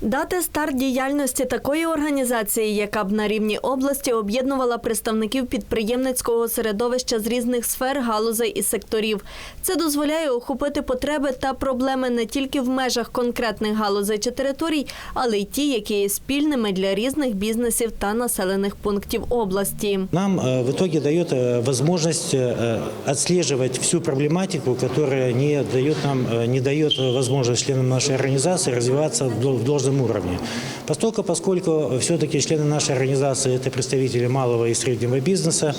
Дати старт діяльності такої організації, яка б на рівні області об'єднувала представників підприємницького середовища з різних сфер, галузей і секторів. Це дозволяє охопити потреби та проблеми не тільки в межах конкретних галузей чи територій, але й ті, які є спільними для різних бізнесів та населених пунктів області. Нам э, в итоге дает э, возможность э, отслеживать всю проблематику, которая не дает нам, э, не дает возможность членам нашей организации развиваться в дол- в должном уровне. Поскольку, поскольку все-таки члены нашей организации это представители малого и среднего бизнеса,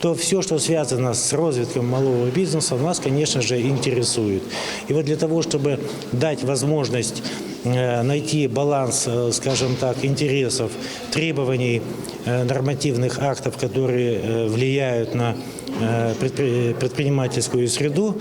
то все, что связано с развитком малого бизнеса, нас, конечно же, интересует. И вот для того, чтобы дать возможность э, найти баланс, э, скажем так, интересов, требований э, нормативных актов, которые э, влияют на э, предпри- предпринимательскую среду,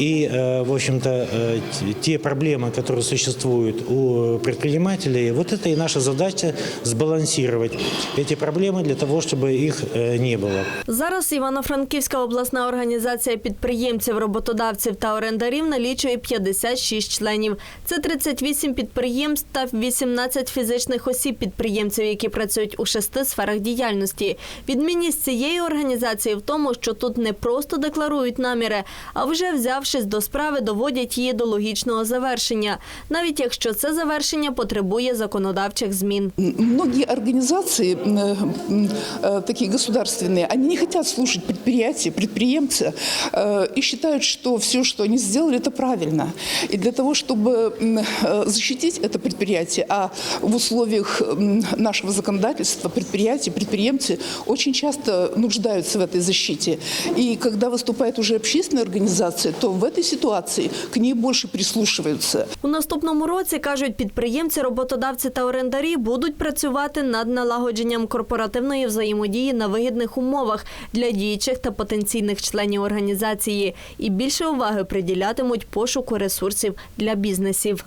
и, э, в общем-то, э, т- те проблемы, которые существуют у предпринимателей, вот это и наша задача сбалансировать эти проблемы для того, чтобы их э, не было. Зараз Івано-Франківська обласна організація підприємців, роботодавців та орендарів налічує 56 членів. Це 38 підприємств та 18 фізичних осіб підприємців, які працюють у шести сферах діяльності. Відмінність цієї організації в тому, що тут не просто декларують наміри, а вже взявшись до справи, доводять її до логічного завершення, навіть якщо це завершення потребує законодавчих змін. Многие организации, э, м, э, такие государственные, они не хотят слушать предприятия, предприемца э, и считают, что все, что они сделали, это правильно. И для того, чтобы м, э, защитить это предприятие, а в условиях м, нашего законодательства предприятия, предприемцы очень часто нуждаются в этой защите. И когда выступает уже общественная организация, то в цій ситуації к ній більше прислушуються. У наступному році кажуть, підприємці, роботодавці та орендарі будуть працювати над налагодженням корпоративної взаємодії на вигідних умовах для діючих та потенційних членів організації і більше уваги приділятимуть пошуку ресурсів для бізнесів.